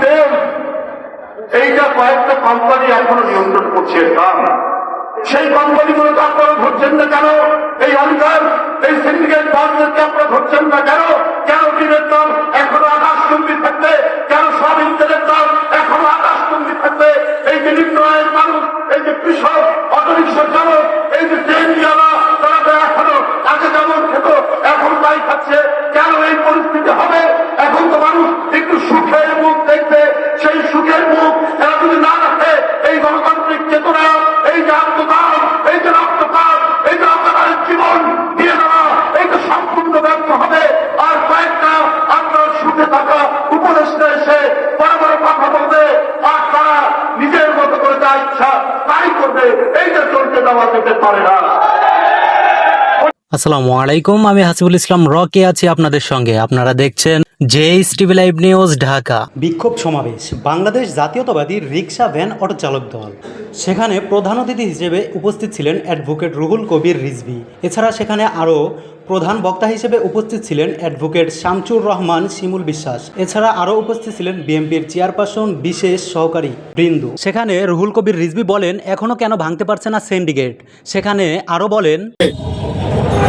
System এইটা কয়েকটা company এখনও নিয়ন্ত্রণ করছে, দাম। সেই কোম্পানিগুলো তো আপনারা ধরছেন না কেন? এই অধিকার এই সিন্ডিকেট বাসদেরকে আপনারা ধরছেন না কেন? কেন দিনের দাম এখনও আকাশচুম্বী থাকবে। কেন সব ইন্টারের দাম এখনও আকাশচুম্বী থাকবে? এই যে নিম্ন আয়ের মানুষ, এই যে কৃষক অটোরিক্সা চালক, এই যে ট্রেন চালা, তারা তো এখনও আগে যেমন খেত, এখন তাই খাচ্ছে। কেন এই পরিস্থিতি হবে? এখন তো মানুষ একটু সুখের মুখ দেখবে সেই সুখের মুখ এরা যদি না রাখে এই গণতান্ত্রিক চেতনা এই যে আত্মদান এই যে রক্তপাত এই যে আপনার জীবন দিয়ে দেওয়া এই যে সম্পূর্ণ ব্যর্থ হবে আর কয়েকটা আপনার সুখে থাকা উপদেষ্টা এসে বড় বড় কথা বলবে আর তারা নিজের মতো করে যা ইচ্ছা তাই করবে এইটা চলতে দেওয়া যেতে পারে না আসসালামু আলাইকুম, আমি হাসিবুল ইসলাম রকে আছি আপনাদের সঙ্গে। আপনারা দেখছেন জেইস টিভি লাইভ নিউজ ঢাকা। বিক্ষোভ সমাবেশ, বাংলাদেশ জাতীয়তাবাদী রিক্সা ভ্যান অটো চালক দল। সেখানে প্রধান অতিথি হিসেবে উপস্থিত ছিলেন অ্যাডভোকেট রুহুল কবির রিজভি। এছাড়া সেখানে আরও প্রধান বক্তা হিসেবে উপস্থিত ছিলেন অ্যাডভোকেট শামচুর রহমান শিমুল বিশ্বাস। এছাড়া আরও উপস্থিত ছিলেন বিএনপির চেয়ারপারসন বিশেষ সহকারী বৃন্দু। সেখানে রুহুল কবির রিজভি বলেন এখনও কেন ভাঙতে পারছে না সিন্ডিকেট? সেখানে আরও বলেন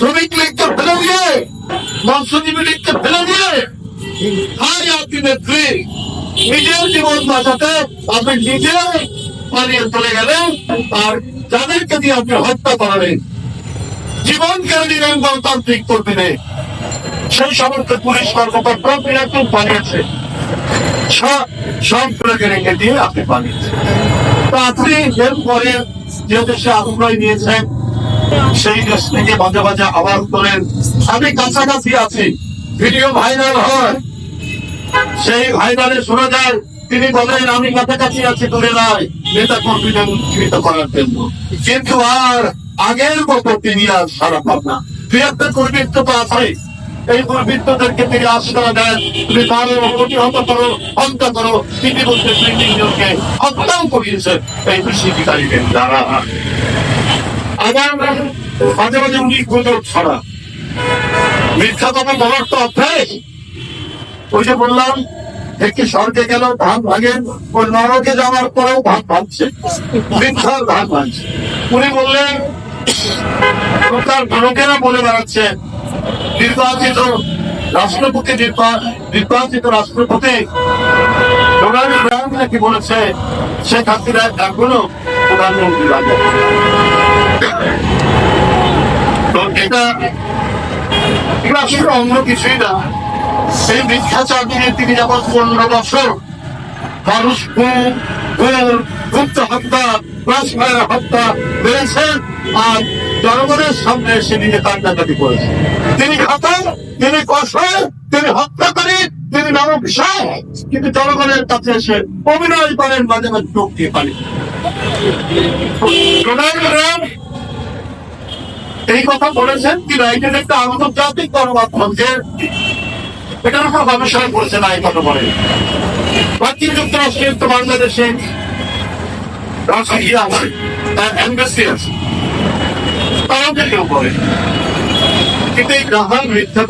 শ্রমিক লীগকে ফেলে দিয়ে, মৎস্যজীবী লীগকে ফেলে দিয়ে হাই আপনি নেত্রী, নিজের জীবন বাঁচাতে আপনি নিজে পালিয়ে চলে গেলেন, আর যাদেরকে দিয়ে আপনি হত্যা করালেন, জীবন কেড়ে দিলেন গণতান্ত্রিক কর্মীরে সেই সমস্ত পুলিশ কর্মকর্তা বিরাটুল পালিয়েছে। সব সবগুলোকে রেখে দিয়ে আপনি পালিয়েছেন। তো আপনি এরপরে যে দেশে আশ্রয় নিয়েছেন সেই দেশ থেকে মাঝে মাঝে আওয়াজ করেন আমি কাছাকাছি আছি। ভিডিও ভাইরাল হয়। সেই ভাইরালে শোনা যায়, তিনি বলেন, আমি কাছাকাছি আছি দূরে নাই নেতা কর্মীদের উজ্জীবিত করার জন্য। কিন্তু আর আগের মতো তিনি আর সারা পান না। দুই একটা কর্মীত্ব তো আছে। এই দুর্বৃত্তদেরকে তিনি আশ্রয় দেন। তুমি মারো প্রতিহত করো, হত্যা করো। তিনি বলতে দুই তিনজনকে হত্যাও করিয়েছেন এই দুষ্কৃতিকারীদের দ্বারা। মাঝে মাঝে উনি গুজব ছড়া মিথ্যা কথা বলার তো অভ্যাস ওই যে বললাম, একটি স্বর্গে গেল, ধান ভাঙেন ওই নরকে যাওয়ার পরেও ভাত ভাঙছে। মিথ্যার ধান ভাঙছে। উনি বললেন, তার লোকেরা বলে বেড়াচ্ছে। নির্বাচিত রাষ্ট্রপতি, নির্বা- নির্বাচিত রাষ্ট্রপতি ডোনাল্ড ট্রাম্প নাকি বলেছে, শেখ হাসিনা এখনও প্রধানমন্ত্রী লাগে তিনি আর জনগণের সামনে এসে নিজে কান্নাকাটি করেছেন তিনি খাতান তিনি কষায় তিনি হত্যাকারী তিনি নববিষয় কিন্তু জনগণের কাছে এসে অভিনয় করেন, মাঝে মাঝে চোখ দিয়ে পারে ডোনাল্ড এই কথা বলেছেন রাইটের একটা আন্তর্জাতিক গণমাধ্যম যে এটার উপর গবেষণা করেছে না, এই কথা বলে। মার্কিন যুক্তরাষ্ট্রের তো বাংলাদেশে কেউ বলে কিন্তু এই মিথ্যা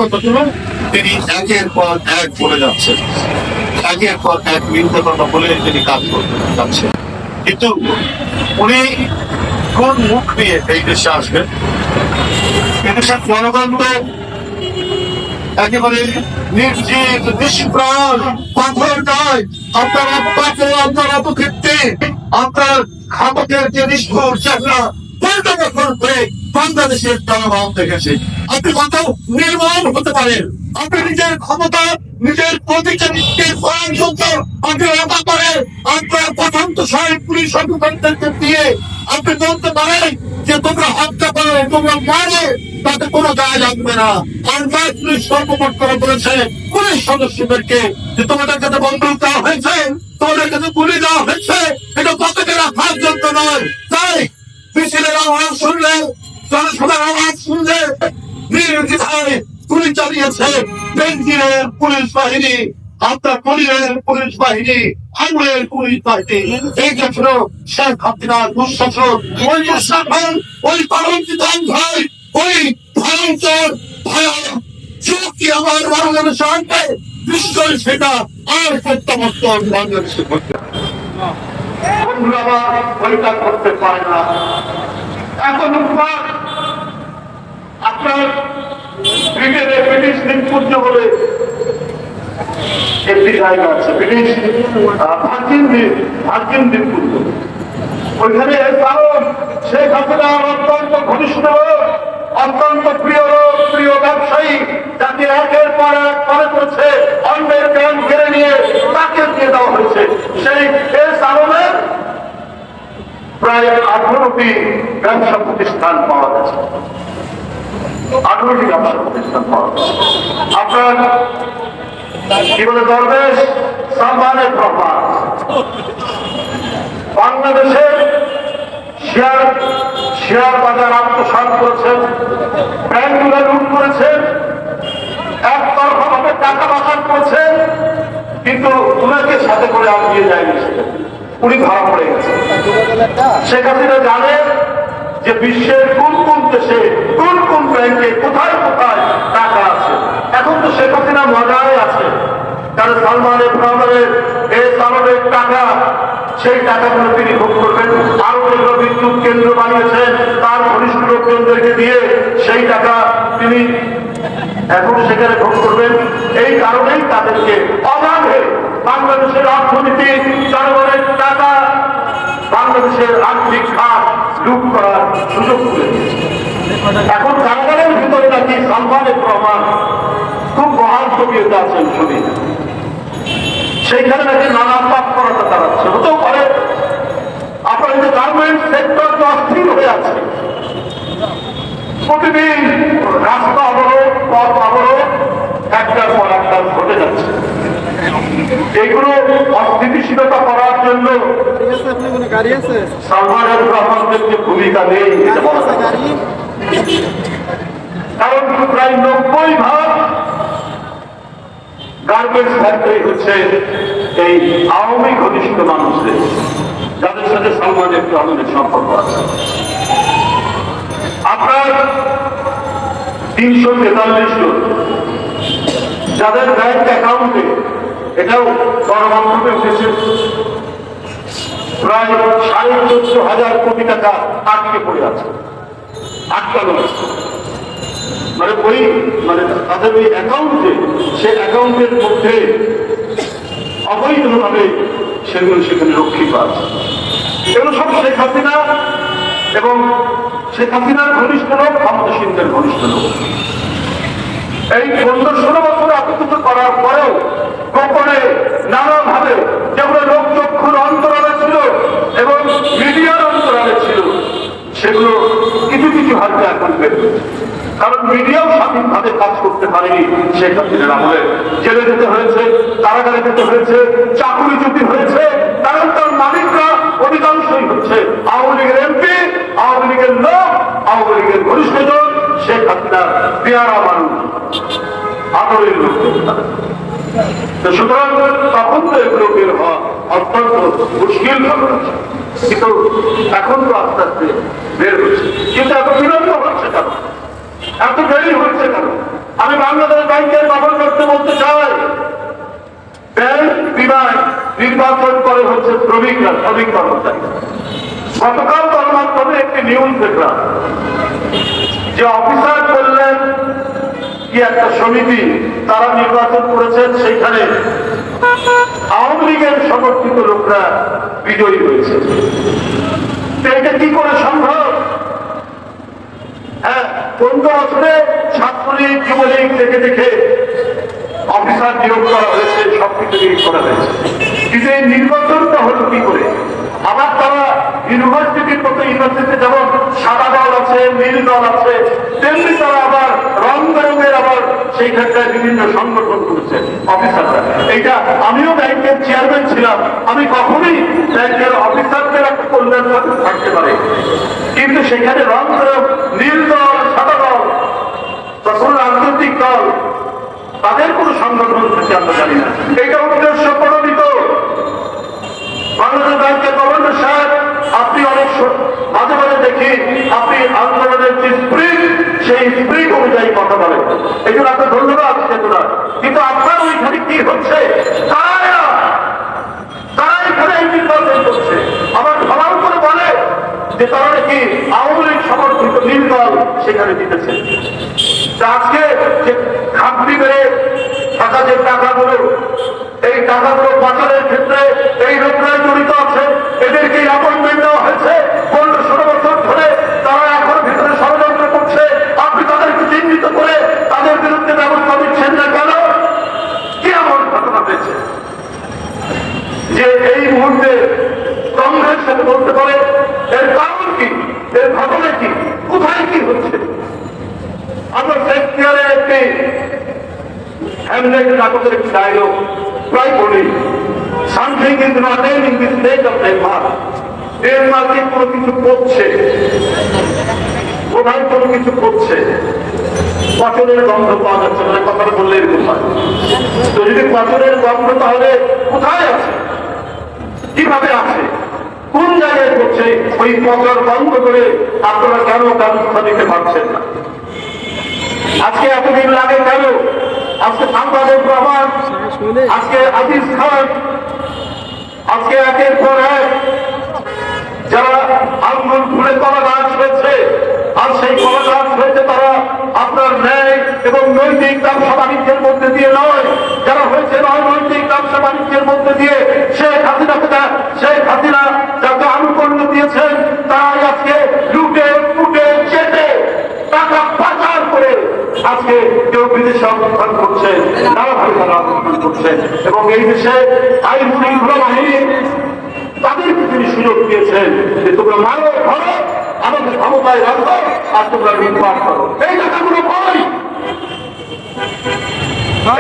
তিনি একের পর এক বলে একের পর এক কথা বলে তিনি কাজ করতে যাচ্ছেন। কিন্তু উনি কোন মুখ নিয়ে এই দেশে আসবেন এদেশের জনগণ তো একেবারে নির্জীব, নিষ্প্রাণ, পাথর নয়। আপনার আব্বাকে, আপনার অপকৃত্যে আপনার খামকের যে নিষ্ঠুর করে বাংলাদেশের জনগণ দেখেছে। আপনি কত নির্মম হতে পারেন আপনি নিজের ক্ষমতা, নিজের রক্ষা করেন। আপনার পছন্দ সাহেব পুলিশ অফিসারদেরকে দিয়ে আপনি বলতে পারেন যে তোমরা হত্যা করো তোমরা মারো, তাতে কোনো দায় লাগবে না। আর পুলিশ সর্বমোট করে বলেছে, পুলিশ সদস্যদেরকে যে তোমাদের কাছে বন্দুক দেওয়া হয়েছে, তোমাদের কাছে গুলি দেওয়া হয়েছে, এটা পকেটে রাখার জন্য নয়। তাই মিছিলের আওয়াজ শুনলে, জনসভার আওয়াজ শুনলে নির্দ্বিধায় গুলি চালিয়েছে বেঞ্জিরের পুলিশ বাহিনী। আপনার পরিবারের পুলিশ বাহিনী আঙুলের পুলিশ বাহিনী, এই জন্য শেখ হাসিনার দুঃশাসন, ওই দুঃশাসন ওই পালনকিতান ভাই, ওই ভয়ঙ্কর চোখটি আমার বাংলাদেশে আনবে নিশ্চয়ই সেটা আর প্রত্যাবর্তন বাংলাদেশে করতে ওইটা করতে পারে না। এখন আপনার ব্রিটেনে ব্রিটিশ একটি জায়গা আছে, ব্রিটিশ ভার্জিন দ্বীপ ভার্জিন দ্বীপপুঞ্জ ওইখানে কারণ শেখ হাসিনার অত্যন্ত ঘনিষ্ঠ অত্যন্ত প্রিয় লোক, প্রিয় ব্যবসায়ী, যাকে একের পর এক করে করেছে অন্যের জ্ঞান কেড়ে নিয়ে তাকে দিয়ে দেওয়া হয়েছে। সেই এস আলমের প্রায় আঠারোটি ব্যবসা প্রতিষ্ঠান পাওয়া গেছে। আঠারোটি ব্যবসা প্রতিষ্ঠান পাওয়া গেছে। আপনার কি বলে দরবেশ? সালমানের প্রভাব বাংলাদেশের শেয়ার শেয়ার বাজার আত্মসাত করেছেন, ব্যাংকগুলো লুট করেছেন, একতরফা ভাবে টাকা বাজার করেছেন, কিন্তু উনাকে সাথে করে আগিয়ে যায়নি উনি ধরা পড়ে গেছেন। শেখ হাসিনা জানেন যে বিশ্বের কোন কোন কোন ব্যাংকে কোথায় কোথায় টাকা আছে এখন তো শেখ হাসিনা মজায় আছে কারণ সালমান ইব্রাহিমের এই সালনের টাকা, সেই টাকাগুলো তিনি ভোগ করবেন। আরও যেগুলো বিদ্যুৎ কেন্দ্র বানিয়েছেন, তার ঘনিষ্ঠ লোকজনদেরকে দিয়ে সেই টাকা তিনি এখন সেখানে ভোগ করবেন। এই কারণেই তাদেরকে অবাধে বাংলাদেশের অর্থনীতি জনগণের টাকা, বাংলাদেশের আর্থিক খাত লুট করার সুযোগ করে। এখন কারাগারের ভিতরে নাকি সালমানের প্রমাণ। খুব মহান ছবিতে আছেন শুনি সেইখানে নাকি নানা তৎপরতা চালাচ্ছে হতেও পারে। আপনার যে গার্মেন্ট সেক্টর যে অস্থির হয়ে আছে। প্রতিদিন রাস্তা অবরোধ, পথ অবরোধ, একটার পর একটা ঘটে যাচ্ছে। এইগুলো অস্থিতিশীলতা করার জন্য সালমানের রহমানদের যে ভূমিকা নেই কারণ প্রায় নব্বই ভাগ গার্মেন্টস ফ্যাক্টরি হচ্ছে এই আওয়ামী ঘনিষ্ঠ মানুষদের, যাদের সাথে সালমান একটু আমাদের সম্পর্ক আছে। আপনার তিনশো তেতাল্লিশ জন, যাদের ব্যাংক অ্যাকাউন্টে এটাও গণমাধ্যমে উঠেছে, প্রায় সাড়ে চোদ্দ হাজার কোটি টাকা আটকে পড়ে আছে, আটকানো আছে মানে ওই মানে তাদের ওই অ্যাকাউন্টে সে অ্যাকাউন্টের মধ্যে অবৈধভাবে সেগুলো সেখানে রক্ষিত আছে এগুলো সব শেখ হাসিনা এবং শেখ হাসিনার ঘনিষ্ঠ লোক ক্ষমতাসীনদের ঘনিষ্ঠ লোক এই পনেরো ষোলো বছর এত করার পরেও গোপনে নানাভাবে যেগুলো লোক চক্ষুর অন্তরালে ছিল এবং মিডিয়ার অন্তরালে ছিল, সেগুলো কিছু কিছু হাতে এখন বের। কারণ মিডিয়াও স্বাধীনভাবে কাজ করতে পারেনি শেখ হাসিনার আমলে। জেলে যেতে হয়েছে, কারাগারে যেতে হয়েছে, চাকুরি চুক্তি হয়েছে, কারণ তার মালিকরা অধিকাংশই হচ্ছে আওয়ামী লীগের এমপি, আওয়ামী লীগের লোক, আওয়ামী লীগের ঘনিষ্ঠজন শেখ হাসিনার পেয়ারা মানুষ, আদরের লোক। সুতরাং তখন তো এগুলো বের হওয়া অত্যন্ত মুশকিল। কিন্তু এখন তো আস্তে আস্তে বের হচ্ছে কিন্তু এত বিলম্ব হচ্ছে কেন এত দেরি হচ্ছে কেন আমি বাংলাদেশ ব্যাংকের ব্যবহার নির্বাচন করে হচ্ছে শ্রমিকরা, শ্রমিক কর্মচারী। গতকাল গণমাধ্যমে একটি নিউজ দেখলাম যে অফিসার বললেন কি একটা সমিতি তারা নির্বাচন করেছেন, সেখানে আওয়ামী লীগের সমর্থিত লোকরা বিজয়ী হয়েছে। এটা কি করে সম্ভব? হ্যাঁ পনেরো বছরে ছাত্রলীগ, যুবলীগ দেখে দেখে অফিসার নিয়োগ করা হয়েছে সব কিছু নিয়োগ করা হয়েছে। কিন্তু এই নির্বাচনটা হলো কি করে? আবার তারা ইউনিভার্সিটির মতো ইউনিভার্সিটিতে যেমন সাদা দল আছে, নীল দল আছে, তেমনি তারা আবার রং বেরঙের আবার সেইখানটায় বিভিন্ন সংগঠন করেছে, অফিসাররা। এইটা আমিও ব্যাংকের চেয়ারম্যান ছিলাম। আমি কখনোই ব্যাংকের অফিসারদের একটা কল্যাণ সাথে থাকতে পারে কিন্তু সেখানে রং বেরং নীল দল, সাদা দল কোনো রাজনৈতিক দল তাদের কোনো সংগঠন থেকে আমরা জানি না। এটা উদ্দেশ্য প্রণোদিত। বাংলাদেশ ব্যাংকের গভর্নর সাহেব, আপনি অনেক মাঝে মাঝে দেখি আপনি আন্দোলনের যে স্প্রিট, সেই স্প্রিট অনুযায়ী কথা বলেন। এই জন্য আপনার ধন্যবাদ, চেতনা। কিন্তু আপনার ওইখানে কি হচ্ছে? তারা তারা এখানে এই নির্বাচন করছে। আবার ফলাও করে বলে যে তারা নাকি আওয়ামী লীগ সমর্থিত নীল দল সেখানে জিতেছে। আজকে যে এই টাকাগুলো পাচারের ক্ষেত্রে এই লোকরাই জড়িত আছে এদেরকে অ্যাপয়েন্টমেন্ট দেওয়া হয়েছে পনেরো ষোলো বছর ধরে তারা এখন ভিতরে ষড়যন্ত্র করছে আপনি তাদেরকে চিহ্নিত করে তাদের বিরুদ্ধে ব্যবস্থা নিচ্ছেন না কেন কি এমন ঘটনা হয়েছে যে এই মুহূর্তে কংগ্রেস সাথে বলতে পারে এর কারণ কি এর ঘটনা কি কোথায় কি হচ্ছে আমরা শেক্সপিয়ারের একটি হ্যামলেট নাটকের একটি ডায়লগ প্রায় বলি something is not in this state of Denmark ডেনমার্কে কোনো কিছু করছে, কোথায় কোনো কিছু করছে, পাথরের গন্ধ পাওয়া যাচ্ছে মানে কথাটা বললে এরকম তো যদি পাথরের গন্ধ তাহলে কোথায় আছে কীভাবে আছে কোন জায়গায় করছে? ওই পচর বন্ধ করে আপনারা কেন ব্যবস্থা নিতে পারছেন না? আজকে এতদিন লাগে কেন আজকে সাংবাদিক রহমান আজকে আজিজ খান, আজকে একের পর এক যারা আঙ্গুল ফুলে কলা গাছ হয়েছে, আর সেই কলা গাছ হয়েছে তারা আপনার ন্যায় এবং নৈতিক ব্যবসা বাণিজ্যের মধ্যে দিয়ে নয়। যারা হয়েছে নয় নৈতিক ব্যবসা বাণিজ্যের মধ্যে দিয়ে, শেখ হাসিনাকে যা- শেখ হাসিনা যাকে আনুকূল্য দিয়েছেন তারাই আজকে লুটে ফুটে চেটে টাকা পাচার করে আজকে কেউ বিদেশে অবস্থান করছে নানা ভাবে তারা অবস্থান করছে। এবং এই দেশে আইন শৃঙ্খলা তাদেরকে তিনি সুযোগ দিয়েছেন যে তোমরা মারো ধরো আমাদের ক্ষমতায় রাখো আর তোমরা নির্মাণ করো। এই টাকাগুলো কই?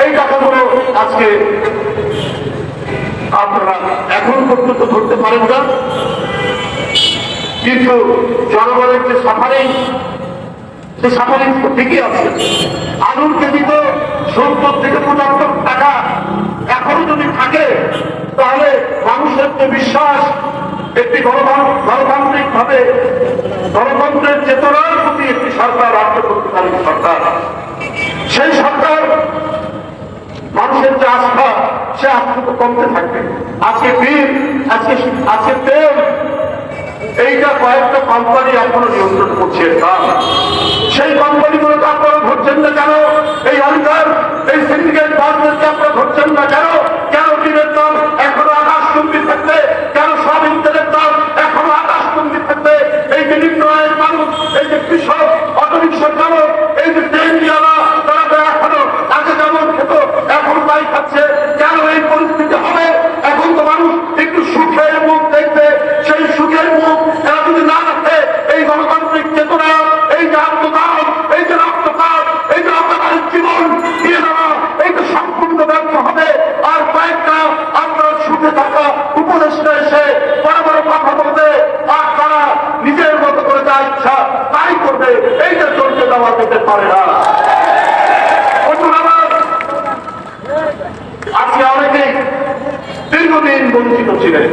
এই টাকাগুলো আজকে আপনারা এখন পর্যন্ত ধরতে পারেন না। কিন্তু জনগণের যে সাফারিং সে সাফারিং ঠিকই আছে। আলুর কেজি তো সত্তর থেকে পঁচাত্তর টাকা এখনও যদি থাকে, তাহলে মানুষের যে বিশ্বাস একটি গণতান্ত্রিক ভাবে গণতন্ত্রের চেতনার প্রতি একটি সরকার রাষ্ট্রপতিকালীন সরকার। সেই সরকার মানুষের যে আস্থা, সে আস্থা তো কমতে থাকবে। আজকে বীর আজকে আজকে তেল এইটা কয়েকটা কোম্পানি এখনও নিয়ন্ত্রণ করছে, দাম। সেই কোম্পানিগুলোকে আপনারা ধরছেন না কেন? এই অধিকার এই সিন্ডিকেট বাসদেরকে আপনারা ধরছেন না কেন? কেন টিনের এখনও আকাশ চুম্বি থাকবে? কেন সব ইন্টারের দাম এখনও আকাশ চুম্বি থাকবে? এই যে নিম্ন মানুষ, এই যে কৃষক অটোরিক্সা চালক এই যে ট্রেন চালা তারা তো এখনও আগে যেমন খেত এখন তাই খাচ্ছে কেন এই পরিস্থিতি হবে এখন তো মানুষ একটু সুখের মুখ দেখবে সেই সুখের মুখ এরা যদি না রাখে এই গণতান্ত্রিক চেতনা এই যে আত্মদান এই যে রক্তপাত এই যে আপনাদের জীবন দিয়ে দেওয়া এই তো সম্পূর্ণ ব্যর্থ হবে আর কয়েকটা আপনার সুখে থাকা উপদেশটা এসে বড় বড় কথা বলবে আর তারা নিজের মতো করে যা ইচ্ছা তাই করবে এইটা চলতে দেওয়া যেতে পারে না বন্ধুরা আমার, আজকে অনেকেই দীর্ঘদিন বঞ্চিত ছিলেন।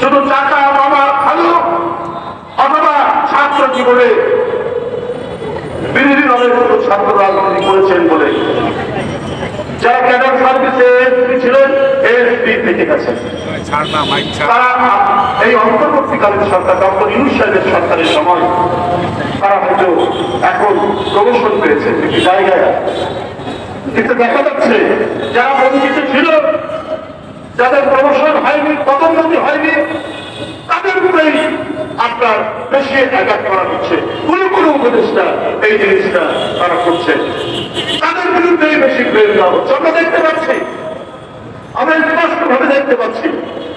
শুধু টাকা মামা খালু অথবা ছাত্র জীবনে বিরোধী দলের কোনো ছাত্র রাজনীতি করেছেন বলে যারা ক্যাডার সার্ভিসে ছিলেন, এসপি থেকে গেছেন। এই অন্তর্বর্তীকালীন সরকার, ডক্টর সাহেবের সরকারের সময় তারা হয়তো এখন প্রমোশন পেয়েছে একটি জায়গায়। কিন্তু দেখা যাচ্ছে, যারা বঞ্চিত ছিল যাদের প্রমোশন হয়নি, পদোন্নতি হয়নি, তাদের উপরেই আপনার বেশি অ্যাটাক করা হচ্ছে। কোন কোন উপদেষ্টা এই জিনিসটা তারা করছে। তাদের বিরুদ্ধেই বেশি ব্লেম দেওয়া হচ্ছে। আমরা দেখতে পাচ্ছি। আমরা স্পষ্ট ভাবে দেখতে পাচ্ছি।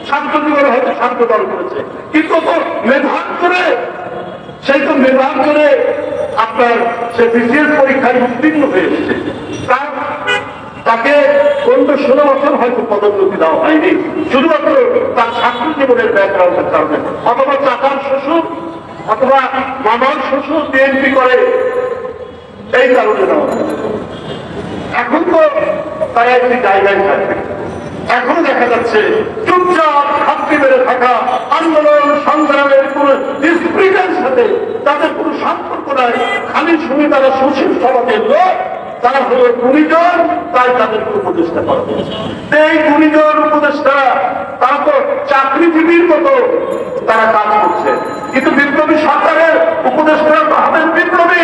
ছাত্র জীবনে হয়তো ছাত্র দল করেছে। কিন্তু তো মেধার করে সেই তো মেধার করে আপনার সে বিসিএস পরীক্ষায় উত্তীর্ণ হয়ে এসেছে। তার তাকে পনেরো ষোলো বছর হয়তো পদোন্নতি দেওয়া হয়নি। শুধুমাত্র তার ছাত্র জীবনের ব্যাকগ্রাউন্ডের কারণে। অথবা চাচার শ্বশুর, অথবা মামার শ্বশুর বিএনপি করে। এই কারণে দেওয়া। এখন তো তারা একটি জায়গায় থাকবে। এখন দেখা যাচ্ছে চুপচাপ খাপকে বেড়ে থাকা আন্দোলন, সংগ্রামের কোন স্প্রিটের সাথে তাদের কোনো সম্পর্ক নাই। খালি শুনে তারা সুশীল সমাজের লোক। তারা হলো গুণীজন তাই তাদেরকে উপদেষ্টা করে এই গুণীজন উপদেষ্টা, তারা তো চাকরিজীবীর মতো তারা কাজ করছে। কিন্তু বিপ্লবী সরকারের উপদেষ্টা তো বিপ্লবী।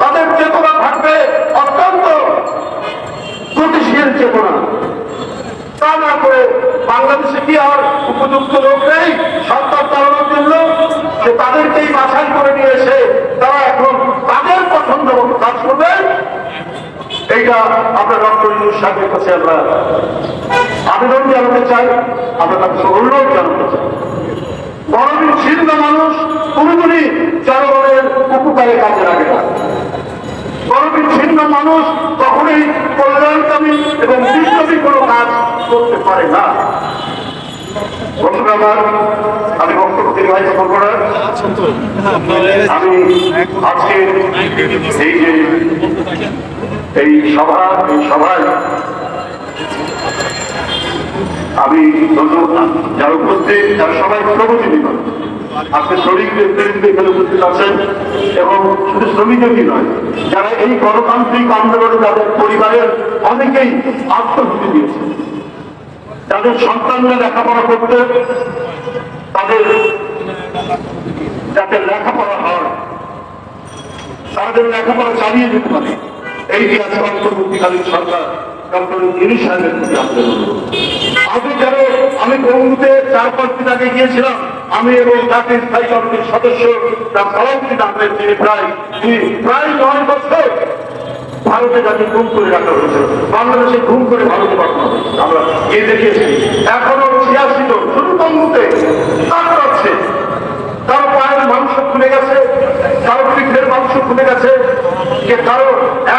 তাদের চেতনা থাকবে অত্যন্ত গতিশীল চেতনা। তা না করে বাংলাদেশে কি আর উপযুক্ত লোক নেই? সরকার চালানোর জন্য যে তাদেরকেই বাছাই করে নিয়ে এসে তারা এখন তাদের পছন্দ মতো কাজ করবে এইটা আমরা ডক্টর ইউনুস সাহেবের কাছে আমরা আবেদন জানাতে চাই, আমরা তার কাছে অনুরোধ জানাতে চাই। গরমের ছিন্ন মানুষ কোনোদিনই জনগণের উপকারে কাজে লাগে না। মানুষ, কখনোই কল্যাণকামী এবং বিপ্লবী কোনো কাজ করতে পারে না। আমি বক্তব্য আমি আজকে এই যে এই সভা, এই সভায় আমি যারা উপস্থিত, যারা সবাই নয় আজকে শ্রমিকদের বিরুদ্ধে এখানে উপস্থিত আছেন এবং শুধু শ্রমিকই নয়, যারা এই গণতান্ত্রিক আন্দোলনে তাদের পরিবারের অনেকেই আত্মভূতি দিয়েছে যাদের সন্তানরা লেখাপড়া করতে, তাদের যাতে লেখাপড়া হয়, তাদের লেখাপড়া চালিয়ে যেতে পারে। এই। আগে আমি বঙ্গুতে চার পাঁচ দিন আগে গিয়েছিলাম, আমি এবং জাতীয় স্থায়ী কমিটির সদস্য তার সালামুদ্দিন আহমেদ তিনি প্রায় প্রায় নয় বছর ভারতে যাকে ঘুম করে রাখা হয়েছিল, বাংলাদেশে ঘুম করে ভারতে পাঠানো হয়েছে আমরা গিয়ে দেখেছি এখনও ছিয়াশি জন শুধু কাটছে কারও পায়ের মাংস খুলে গেছে কারও পিঠের মাংস খুলে গেছে যে কারও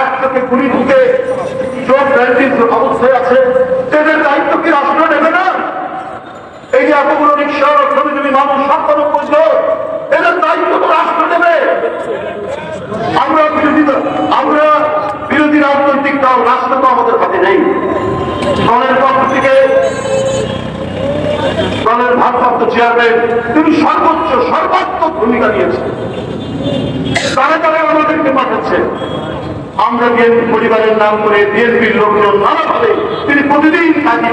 এক চোখে গুলি ঢুকে চোখ ব্যান্ডিজ অবস্থায় আছে এদের দায়িত্ব কি রাষ্ট্র নেবে না? এই যে এতগুলো রিক্সা শ্রমিকজীবী মানুষ সাতানব্বই জন এদের দায়িত্ব তো রাষ্ট্র নেবে। আমরা বিরোধী আমরা বিরোধী রাজনৈতিক দল, রাষ্ট্র তো আমাদের হাতে নেই। দলের পক্ষ থেকে দলের ভারপ্রাপ্ত চেয়ারম্যান তিনি সর্বোচ্চ, সর্বাত্মক ভূমিকা নিয়েছেন তারা তারা আমাদেরকে পাঠাচ্ছে। আমরা বিএনপি পরিবারের নাম করে বিএনপির লোকজন নানাভাবে তিনি প্রতিদিন তারা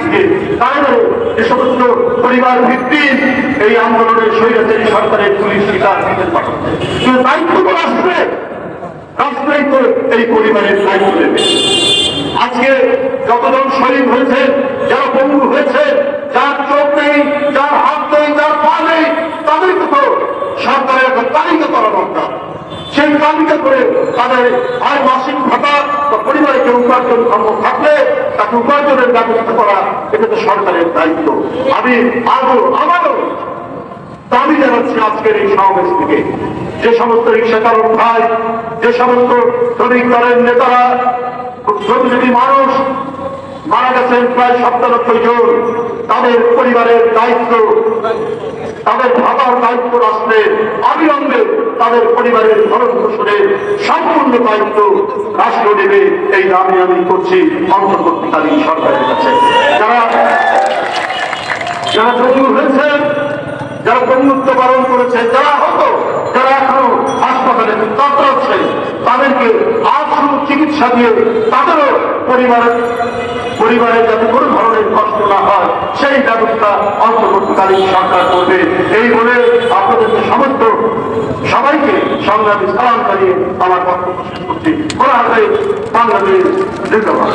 তারা যে সমস্ত পরিবার ভিত্তিক এই আন্দোলনের স্বৈরাচারী সরকারের পুলিশ পাঠাচ্ছে কিন্তু দায়িত্ব তো রাষ্ট্রে। রাষ্ট্রেই এই পরিবারের দায়িত্ব নেবে আজকে যতজন শহীদ হয়েছে, যারা পঙ্গু হয়েছে, যার চোখ নেই যার হাত নেই যার পা নেই তাদেরকে তো সরকারের একটা তালিকা করা দরকার সেই তালিকা করে তাদের আয় মাসিক ভাতা বা পরিবারে কেউ উপার্জন ক্ষম থাকলে তাকে উপার্জনের ব্যবস্থা করা এটা তো সরকারের দায়িত্ব। আমি আরও আবারও দাবি জানাচ্ছি আজকের এই সমাবেশ থেকে। যে সমস্ত রিক্সা চালক ভাই, যে সমস্ত শ্রমিক দলের নেতারা শ্রমজীবী মানুষ, মারা গেছেন প্রায় সপ্তানব্বই জন, তাদের পরিবারের দায়িত্ব তাদের ভাবার দায়িত্ব রাষ্ট্রে অবিলম্বে তাদের পরিবারের ভরণ পোষণের সম্পূর্ণ দায়িত্ব রাষ্ট্র নেবে, এই দাবি আমি করছি অন্তর্বর্তীকালীন সরকারের কাছে। যারা যারা জঙ্গি হয়েছে, যারা বন্ধুত্ব পালন করেছে, যারা হতো যারা এখনও হাসপাতালে তত্রাচ্ছে তাদেরকে আশু চিকিৎসা দিয়ে তাদেরও পরিবারের পরিবারের যাতে কোনো ধরনের কষ্ট না হয়, সেই ব্যবস্থা অন্তর্বর্তীকালীন সরকার করবে। এই বলে আপনাদের সমস্ত সবাইকে সংগ্রামী সালাম জানিয়ে আমার বক্তব্য শেষ করছি। বাংলাদেশ জিন্দাবাদ।